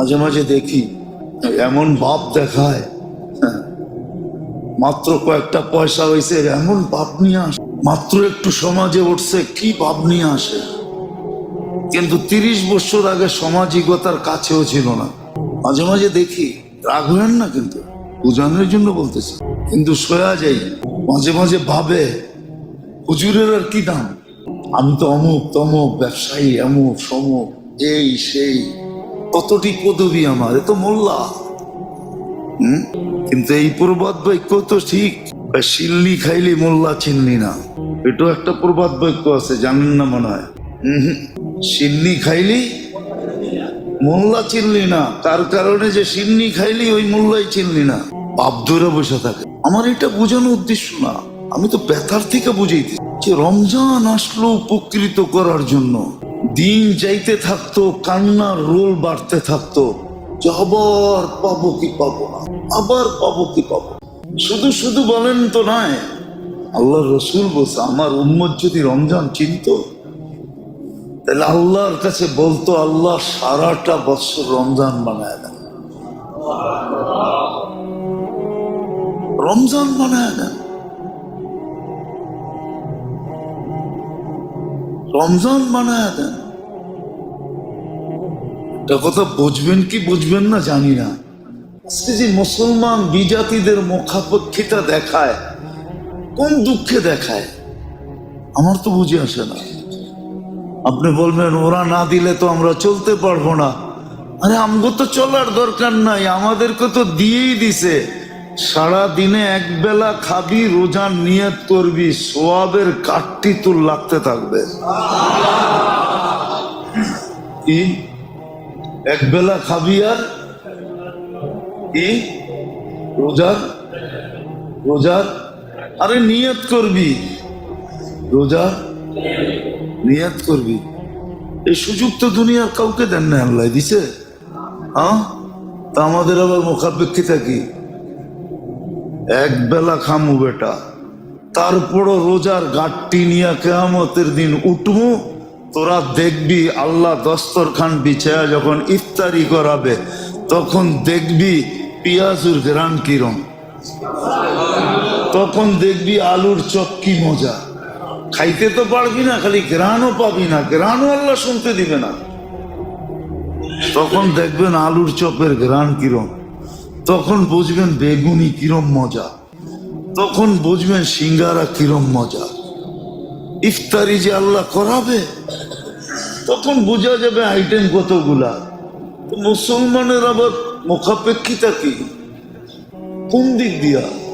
মাঝে মাঝে দেখি এমন ভাব দেখায় হ্যাঁ, মাত্র কয়েকটা পয়সা হয়েছে এমন ভাব নিয়ে আসে মাত্র একটু সমাজে উঠছে কি ভাব নিয়ে আসে? কিন্তু তিরিশ বছর আগে সামাজিকতার কাছেও ছিল না। মাঝে মাঝে দেখি রাগ হয়েন না কিন্তু বোঝানোর জন্য বলতেছি। কিন্তু শোয়া যাই মাঝে মাঝে ভাবে হুজুরের আর কি দাম? আমি তো অমুক তমুক ব্যবসায়ী অমুক সমুক এই সেই। কতটি পদবি আমার? এ তো মোল্লা। হুম? কিন্তু এই প্রবাদ বাক্য তো ঠিক। শিল্লি খাইলি মোল্লা চিনলি না। এটাও একটা প্রবাদ বাক্য আছে, জানেন না মনে হয়। সিন্নি খাইলি মোল্লা চিনলি না। তার কারণে যে সিন্নি খাইলি, ওই মোল্লাই চিনলি না। বাপ ধরে বসে থাকে। আমার এটা বোঝানোর উদ্দেশ্য না। আমি তো ব্যথার থেকে বুঝাইতে যে রমজান আসলো উপকৃত করার জন্য। দিন যাইতে থাকতো, কান্নার রোল বাড়তে থাকতো আবার পাবো কি পাবো না, আবার পাবো কি পাবো শুধু শুধু বলেন তো নয় আল্লাহ রসুল বলছে, আমার উম্মত যদি রমজান চিনতো, তাহলে আল্লাহর কাছে বলতো, আল্লাহ সারাটা বছর রমজান বানায় দেন। রমজান বানায় দেন। রমজান বানায় দেন। এটা কথা বুঝবেন কি বুঝবেন না জানি না। যে মুসলমান বিজাতিদের মুখাপেক্ষিতা দেখায়, কোন দুঃখে দেখায়, আমার তো বুঝে আসে না। আপনি বলবেন, ওরা না দিলে তো আমরা চলতে পারব না। আরে, আমগো তো চলার দরকার নাই, আমাদেরকে তো দিয়েই দিছে। সারা দিনে এক বেলা খাবি রোজার নিয়ত করবি সোয়াবের কাঠটি তোর লাগতে থাকবে। এক বেলা খাবি আর? কি? রোজার রোজার আরে নিয়ত করবি। রোজার নিয়াত করবি। এই সুযোগ তো দুনিয়ার কাউকে দেন না আল্লাহ দিছে। হ্যাঁ তা আমাদের আবার মুখাপেক্ষিতা কি? এক বেলা খামু বেটা। তারপরও রোজার গাঠটি নিয়ে কেয়ামতের দিন উঠবো তোরা দেখবি আল্লাহ দস্তর দস্তরখান বিছায়া যখন ইফতারি করাবে, তখন দেখবি পিয়াজুর গ্রান কিরম। তখন দেখবি আলুর চপ কি মজা। খাইতে তো পারবি না, খালি গ্রানও পাবি না গ্রানও আল্লাহ শুনতে দিবে না। তখন দেখবেন আলুর চপের গ্রান কিরম। তখন বুঝবেন বেগুনি কিরম মজা। তখন বুঝবেন সিঙ্গারা কিরম মজা। ইফতারি যে আল্লাহ করাবে, তখন বোঝা যাবে আইটেম কতগুলা। মুসলমানের আবার মুখাপেক্ষিতা কি? কোন দিক দিয়া?